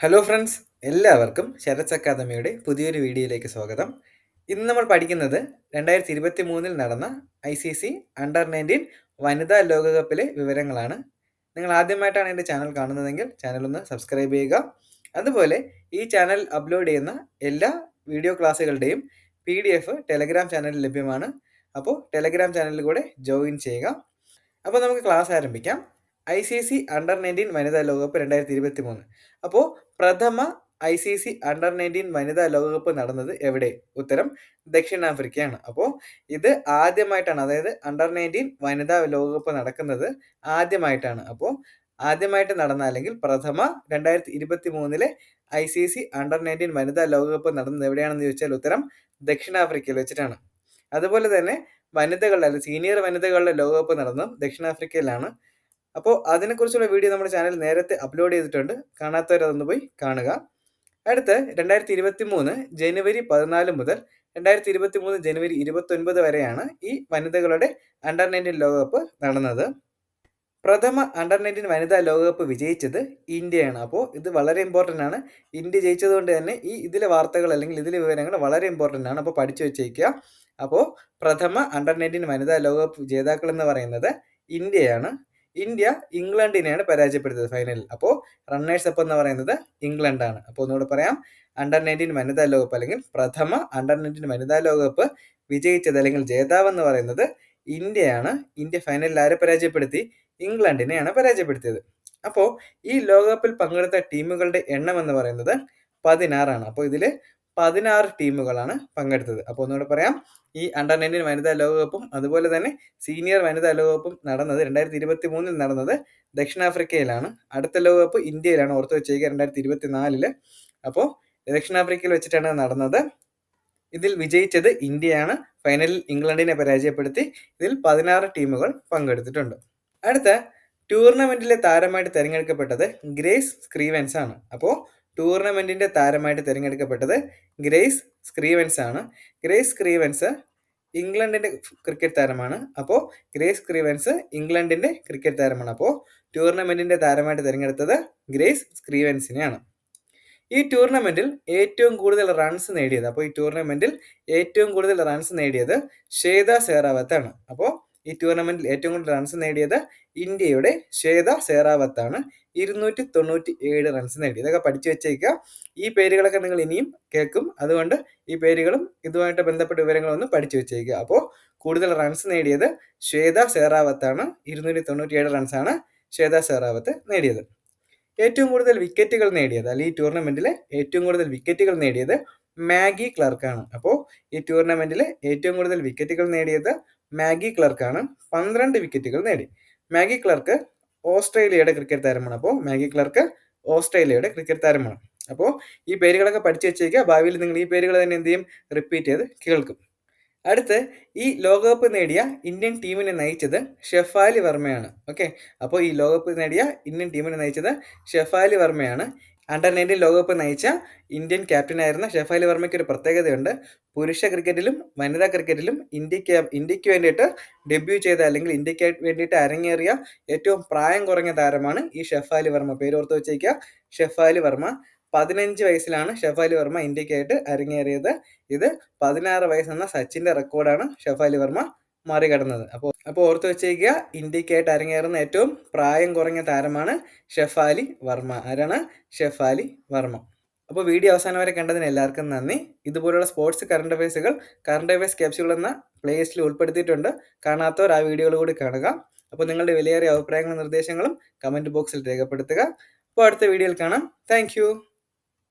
Hello friends എല്ലാവർക്കും ശരത് അക്കാദമിയുടെ പുതിയൊരു വീഡിയോയിലേക്ക് സ്വാഗതം. ഇന്ന് നമ്മൾ പഠിക്കുന്നത് രണ്ടായിരത്തി ഇരുപത്തി മൂന്നിൽ നടന്ന I C C under nineteen വനിതാ ലോകകപ്പിലെ വിവരങ്ങളാണ്. നിങ്ങൾ ആദ്യമായിട്ടാണ് എന്റെ ചാനൽ കാണുന്നതെങ്കിൽ ചാനൽ ഒന്ന് സബ്സ്ക്രൈബ് ചെയ്യുക. അതുപോലെ ഈ ചാനൽ അപ്ലോഡ് ചെയ്യുന്ന എല്ലാ വീഡിയോ ക്ലാസ്സുകളുടെയും പി ഡി എഫ് ടെലഗ്രാം ചാനലിൽ ലഭ്യമാണ്. അപ്പോൾ ടെലഗ്രാം ചാനലിൽ കൂടെ ജോയിൻ ചെയ്യുക. അപ്പോൾ നമുക്ക് ക്ലാസ് ആരംഭിക്കാം. I C C under nineteen വനിതാ ലോകകപ്പ് രണ്ടായിരത്തി ഇരുപത്തി മൂന്ന് അപ്പോൾ പ്രഥമ I C C under nineteen വനിതാ ലോകകപ്പ് നടന്നത് എവിടെ? ഉത്തരം ദക്ഷിണാഫ്രിക്കയാണ്. അപ്പോൾ ഇത് ആദ്യമായിട്ടാണ് അതായത് അണ്ടർ നയന്റീൻ വനിതാ ലോകകപ്പ് നടക്കുന്നത് ആദ്യമായിട്ടാണ്. അപ്പോൾ ആദ്യമായിട്ട് നടന്ന അല്ലെങ്കിൽ പ്രഥമ രണ്ടായിരത്തി ഇരുപത്തി മൂന്നിലെ I C C under nineteen വനിതാ ലോകകപ്പ് നടന്നത് എവിടെയാണെന്ന് ചോദിച്ചാൽ ഉത്തരം ദക്ഷിണാഫ്രിക്കയിൽ വെച്ചിട്ടാണ്. അതുപോലെ തന്നെ വനിതകളുടെ അല്ലെങ്കിൽ സീനിയർ വനിതകളുടെ ലോകകപ്പ് നടന്നതും ദക്ഷിണാഫ്രിക്കയിലാണ്. അപ്പോൾ അതിനെക്കുറിച്ചുള്ള വീഡിയോ നമ്മുടെ ചാനൽ നേരത്തെ അപ്ലോഡ് ചെയ്തിട്ടുണ്ട്. കാണാത്തവരതൊന്ന് പോയി കാണുക. അടുത്ത് രണ്ടായിരത്തി ഇരുപത്തി മൂന്ന് ജനുവരി പതിനാല് മുതൽ രണ്ടായിരത്തി ഇരുപത്തി മൂന്ന് ജനുവരി ഇരുപത്തൊൻപത് വരെയാണ് ഈ വനിതകളുടെ അണ്ടർ നയന്റീൻ ലോകകപ്പ് നടന്നത്. പ്രഥമ അണ്ടർ നയന്റീൻ വനിതാ ലോകകപ്പ് വിജയിച്ചത് ഇന്ത്യയാണ്. അപ്പോൾ ഇത് വളരെ ഇമ്പോർട്ടന്റ് ആണ്. ഇന്ത്യ ജയിച്ചതുകൊണ്ട് തന്നെ ഈ ഇതിലെ വാർത്തകൾ അല്ലെങ്കിൽ ഇതിലെ വിവരങ്ങൾ വളരെ ഇമ്പോർട്ടന്റ് ആണ്. അപ്പോൾ പഠിച്ചു വെച്ചേക്കുക. അപ്പോൾ പ്രഥമ അണ്ടർ നയന്റീൻ വനിതാ ലോകകപ്പ് ജേതാക്കൾ എന്ന് പറയുന്നത് ഇന്ത്യയാണ്. ഇന്ത്യ ഇംഗ്ലണ്ടിനെയാണ് പരാജയപ്പെടുത്തിയത് ഫൈനലിൽ അപ്പോൾ റണ്ണേഴ്സ് അപ്പ് എന്ന് പറയുന്നത് ഇംഗ്ലണ്ടാണ്. അപ്പോൾ ഒന്നുകൂടെ പറയാം. അണ്ടർ നയന്റീൻ വനിതാ ലോകകപ്പ് അല്ലെങ്കിൽ പ്രഥമ അണ്ടർ നയന്റീൻ വനിതാ ലോകകപ്പ് വിജയിച്ചത് അല്ലെങ്കിൽ ജേതാവ് എന്ന് പറയുന്നത് ഇന്ത്യയാണ്. ഇന്ത്യ ഫൈനലിൽ ആരെ പരാജയപ്പെടുത്തി? ഇംഗ്ലണ്ടിനെയാണ് പരാജയപ്പെടുത്തിയത്. അപ്പോൾ ഈ ലോകകപ്പിൽ പങ്കെടുത്ത ടീമുകളുടെ എണ്ണം എന്ന് പറയുന്നത് പതിനാറാണ്. അപ്പോൾ ഇതിൽ പതിനാറ് ടീമുകളാണ് പങ്കെടുത്തത്. അപ്പോൾ ഒന്നുകൂടെ പറയാം. ഈ അണ്ടർ നയന്റീൻ വനിതാ ലോകകപ്പും അതുപോലെ തന്നെ സീനിയർ വനിതാ ലോകകപ്പും നടന്നത് രണ്ടായിരത്തി ഇരുപത്തി മൂന്നിൽ നടന്നത് ദക്ഷിണാഫ്രിക്കയിലാണ്. അടുത്ത ലോകകപ്പ് ഇന്ത്യയിലാണ് ഓർത്ത് വെച്ചേക്കുക രണ്ടായിരത്തി ഇരുപത്തി നാലിൽ അപ്പോൾ ദക്ഷിണാഫ്രിക്കയിൽ വെച്ചിട്ടാണ് നടന്നത്. ഇതിൽ വിജയിച്ചത് ഇന്ത്യയാണ്. ഫൈനലിൽ ഇംഗ്ലണ്ടിനെ പരാജയപ്പെടുത്തി ഇതിൽ പതിനാറ് ടീമുകൾ പങ്കെടുത്തിട്ടുണ്ട്. അടുത്ത ടൂർണമെന്റിലെ താരമായിട്ട് തിരഞ്ഞെടുക്കപ്പെട്ടത് ഗ്രേസ് സ്ക്രീവൻസ് ആണ് അപ്പോൾ ടൂർണമെന്റിന്റെ താരമായിട്ട് തിരഞ്ഞെടുക്കപ്പെട്ടത് ഗ്രേസ് സ്ക്രീവൻസ് ആണ്. ഗ്രേസ് സ്ക്രീവൻസ് ഇംഗ്ലണ്ടിന്റെ ക്രിക്കറ്റ് താരമാണ്. അപ്പോൾ ഗ്രേസ് സ്ക്രീവൻസ് ഇംഗ്ലണ്ടിന്റെ ക്രിക്കറ്റ് താരമാണ്. അപ്പോൾ ടൂർണമെന്റിന്റെ താരമായിട്ട് തിരഞ്ഞെടുത്തത് ഗ്രേസ് സ്ക്രീവൻസിനെയാണ്. ഈ ടൂർണമെന്റിൽ ഏറ്റവും കൂടുതൽ റൺസ് നേടിയത് അപ്പോൾ ഈ ടൂർണമെന്റിൽ ഏറ്റവും കൂടുതൽ റൺസ് നേടിയത് ഷേദ സേറാവത്താണ് അപ്പോൾ ഈ ടൂർണമെന്റിൽ ഏറ്റവും കൂടുതൽ റൺസ് നേടിയത് ഇന്ത്യയുടെ ശ്വേത സേറാവത്താണ്. ഇരുന്നൂറ്റി തൊണ്ണൂറ്റി ഏഴ് റൺസ് നേടി. ഇതൊക്കെ പഠിച്ചു വെച്ചേക്കുക. ഈ പേരുകളൊക്കെ നിങ്ങൾ ഇനിയും കേൾക്കും. അതുകൊണ്ട് ഈ പേരുകളും ഇതുമായിട്ട് ബന്ധപ്പെട്ട വിവരങ്ങളൊന്നും പഠിച്ചു വെച്ചേക്കുക. അപ്പോൾ കൂടുതൽ റൺസ് നേടിയത് ശ്വേത സേറാവത്താണ്. ഇരുന്നൂറ്റി തൊണ്ണൂറ്റി ഏഴ് റൺസാണ് ശ്വേത സേറാവത്ത് നേടിയത്. ഏറ്റവും കൂടുതൽ വിക്കറ്റുകൾ നേടിയത് അല്ലെങ്കിൽ ഈ ടൂർണമെന്റിലെ ഏറ്റവും കൂടുതൽ വിക്കറ്റുകൾ നേടിയത് മാഗി ക്ലർക്കാണ്. അപ്പോൾ ഈ ടൂർണമെന്റിലെ ഏറ്റവും കൂടുതൽ വിക്കറ്റുകൾ നേടിയത് മാഗി ക്ലർക്കാണ് പന്ത്രണ്ട് വിക്കറ്റുകൾ നേടി. മാഗി ക്ലർക്ക് ഓസ്ട്രേലിയയുടെ ക്രിക്കറ്റ് താരമാണ്. അപ്പോൾ മാഗി ക്ലർക്ക് ഓസ്ട്രേലിയയുടെ ക്രിക്കറ്റ് താരമാണ്. അപ്പോൾ ഈ പേരുകളൊക്കെ പഠിച്ചു വെച്ചേക്കുക. ഭാവിയിൽ നിങ്ങൾ ഈ പേരുകൾ തന്നെ എന്ത് ചെയ്യും? റിപ്പീറ്റ് ചെയ്ത് കേൾക്കും. അടുത്ത് ഈ ലോകകപ്പ് നേടിയ ഇന്ത്യൻ ടീമിനെ നയിച്ചത് ഷെഫാലി വർമ്മയാണ്. ഓക്കെ? അപ്പോൾ ഈ ലോകകപ്പ് നേടിയ ഇന്ത്യൻ ടീമിനെ നയിച്ചത് ഷെഫാലി വർമ്മയാണ്. അണ്ടർ നയന്റീൻ ലോകകപ്പ് നയിച്ച ഇന്ത്യൻ ക്യാപ്റ്റനായിരുന്ന ഷെഫാലി വർമ്മയ്ക്ക് ഒരു പ്രത്യേകതയുണ്ട്. പുരുഷ ക്രിക്കറ്റിലും വനിതാ ക്രിക്കറ്റിലും ഇന്ത്യയ്ക്ക് ഇന്ത്യയ്ക്ക് വേണ്ടിയിട്ട് ഡെബ്യൂ ചെയ്ത അല്ലെങ്കിൽ ഇന്ത്യയ്ക്ക് വേണ്ടിയിട്ട് അരങ്ങേറിയ ഏറ്റവും പ്രായം കുറഞ്ഞ താരമാണ് ഈ ഷെഫാലി വർമ്മ. പേര് പേരോർത്ത് വെച്ചേക്കുക. ഷെഫാലി വർമ്മ. പതിനഞ്ച് വയസ്സിലാണ് ഷെഫാലി വർമ്മ ഇന്ത്യക്കായിട്ട് അരങ്ങേറിയത്. ഇത് പതിനാറ് വയസ്സെന്ന സച്ചിന്റെ റെക്കോർഡാണ് ഷെഫാലി വർമ്മ. മറികടന്നത് അപ്പോൾ അപ്പോൾ ഓർത്ത് വെച്ചേക്കുക ഇന്ത്യക്കായിട്ട് അരങ്ങേറുന്ന ഏറ്റവും പ്രായം കുറഞ്ഞ താരമാണ് ഷെഫാലി വർമ്മ. ആരാണ്? ഷെഫാലി വർമ്മ. അപ്പോൾ വീഡിയോ അവസാനം വരെ കണ്ടതിന് എല്ലാവർക്കും നന്ദി. ഇതുപോലുള്ള സ്പോർട്സ് കറണ്ട് അഫയേഴ്സുകൾ കറണ്ട് അഫയേഴ്സ് ക്യാപ്സ്യൂൾ എന്ന പ്ലേലിസ്റ്റിൽ ഉൾപ്പെടുത്തിയിട്ടുണ്ട്. കാണാത്തവർ ആ വീഡിയോകൾ കൂടി കാണുക. അപ്പോൾ നിങ്ങളുടെ വിലയേറിയ അഭിപ്രായങ്ങളും നിർദ്ദേശങ്ങളും കമന്റ് ബോക്സിൽ രേഖപ്പെടുത്തുക. അപ്പോൾ അടുത്ത വീഡിയോയിൽ കാണാം. താങ്ക്